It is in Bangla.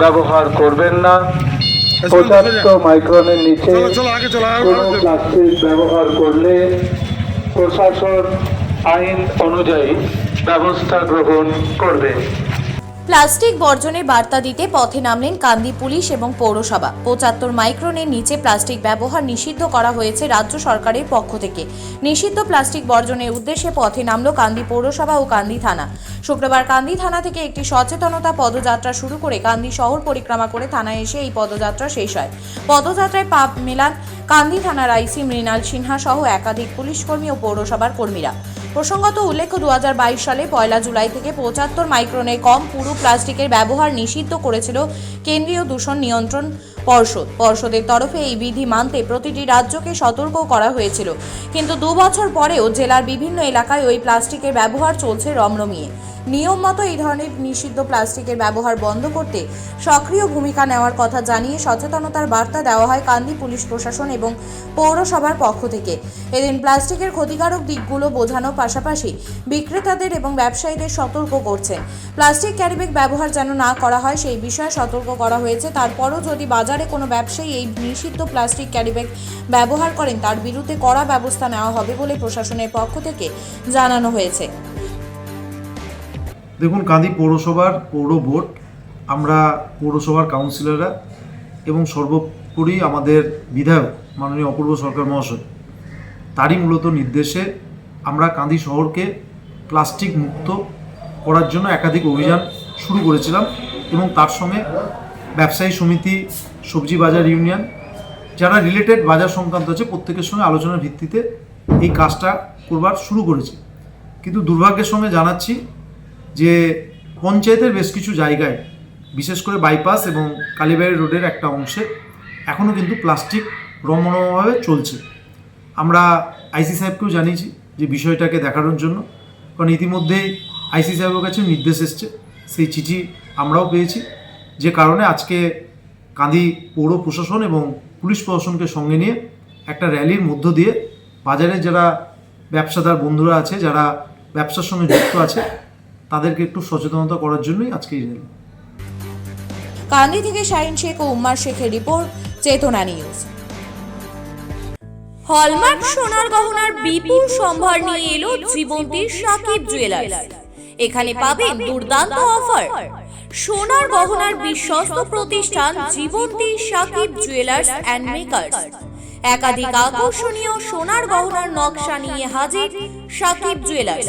ব্যবহার করবেন না। পঁচাত্তর মাইক্রনের নিচে কোনো প্লাস্টিক ব্যবহার করলে প্রশাসন আইন অনুযায়ী ব্যবস্থা গ্রহণ করবে। প্লাস্টিক বর্জনের বার্তা দিতে পথে নামলেন কান্দি পুলিশ এবং পৌরসভা। পঁচাত্তর মাইক্রনের নিচে প্লাস্টিক ব্যবহার নিষিদ্ধ করা হয়েছে রাজ্য সরকারের পক্ষ থেকে। নিষিদ্ধ প্লাস্টিক বর্জনের উদ্দেশ্যে পথে নামলো কান্দি পৌরসভা ও কান্দি থানা। শুক্রবার কান্দি থানা থেকে একটি সচেতনতা পদযাত্রা শুরু করে কান্দি শহর পরিক্রমা করে থানায় এসে এই পদযাত্রা শেষ হয়। পদযাত্রায় পাপ মেলান কান্দি থানার আইসি মৃণাল সিনহা সহ একাধিক পুলিশকর্মী ও পৌরসভার কর্মীরা। প্রসঙ্গত উল্লেখ্য দু হাজার বাইশ সালে পয়লা জুলাই থেকে পঁচাত্তর মাইক্রনে কম পুরু প্লাস্টিকের ব্যবহার নিষিদ্ধ করেছিল কেন্দ্রীয় দূষণ নিয়ন্ত্রণ পর্ষদ। পর্ষদের তরফে এই বিধি মানতে প্রতিটি রাজ্যকে সতর্ক করা হয়েছিল। কিন্তু দু বছর পরেও জেলার বিভিন্ন এলাকায় ওই প্লাস্টিকের ব্যবহার চলছে রমরমিয়ে। নিয়ম মতো এই ধরনের নিষিদ্ধ প্লাস্টিকের ব্যবহার বন্ধ করতে সক্রিয় ভূমিকা নেওয়ার কথা জানিয়ে সচেতনতার বার্তা দেওয়া হয় কান্দি পুলিশ প্রশাসন এবং পৌরসভার পক্ষ থেকে। এদিন প্লাস্টিকের ক্ষতিকারক দিকগুলো বোঝানোর পাশাপাশি বিক্রেতাদের এবং ব্যবসায়ীদের সতর্ক করছেন। প্লাস্টিক ক্যারিব্যাগ ব্যবহার যেন না করা হয় সেই বিষয়ে সতর্ক করা হয়েছে। তারপরও যদি বাজারে কোনো ব্যবসায়ী এই নিষিদ্ধ প্লাস্টিক ক্যারিব্যাগ ব্যবহার করেন, তার বিরুদ্ধে কড়া ব্যবস্থা নেওয়া হবে বলে প্রশাসনের পক্ষ থেকে জানানো হয়েছে। দেখুন কাঁদি পৌরসভার পৌর বোর্ড, আমরা পৌরসভার কাউন্সিলররা এবং সর্বোপরি আমাদের বিধায়ক, মাননীয় অপূর্ব সরকার মহাশয়, তারই মূলত নির্দেশে আমরা কাঁদি শহরকে প্লাস্টিক মুক্ত করার জন্য একাধিক অভিযান শুরু করেছিলাম এবং তার সঙ্গে ব্যবসায়ী সমিতি, সবজি বাজার ইউনিয়ন, যারা রিলেটেড বাজার সংক্রান্ত আছে, প্রত্যেকের সঙ্গে আলোচনার ভিত্তিতে এই কাজটা করবার শুরু করেছি। কিন্তু দুর্ভাগ্যের সঙ্গে জানাচ্ছি যে পঞ্চায়েতের বেশ কিছু জায়গায়, বিশেষ করে বাইপাস এবং কালীবাড়ি রোডের একটা অংশে এখনও কিন্তু প্লাস্টিক রমরমভাবে চলছে। আমরা আইসি সাহেবকেও জানিয়েছি যে বিষয়টাকে দেখানোর জন্য, কারণ ইতিমধ্যেই আইসি সাহেবের কাছে নির্দেশ এসছে। সেই চিঠি আমরাও পেয়েছি, যে কারণে আজকে কাঁদি পৌর প্রশাসন এবং পুলিশ প্রশাসনকে সঙ্গে নিয়ে একটা র্যালির মধ্য দিয়ে বাজারে যারা ব্যবসাদার বন্ধুরা আছে, যারা ব্যবসার সঙ্গে যুক্ত আছে তাদেরকে একটু সচেতনতা করার জন্যই আজকে এই কান্দি থেকে শাহিন শেখ ও উম্মার শেখের রিপোর্ট, চেতনা নিউজ। হলমার্ক সোনার গহনার বিপুল সম্ভার নিয়ে এলো জীবন্তীর সাকিব জুয়েলার্স। এখানে পাবেন দুর্দান্ত অফার। সোনার গহনার বিশ্বস্ত প্রতিষ্ঠান Jibanti Sakib jewellers and makers. একাধিক আকর্ষণীয় সোনার গহনার নকশা নিয়ে হাজির সাকিব জুয়েলার্স।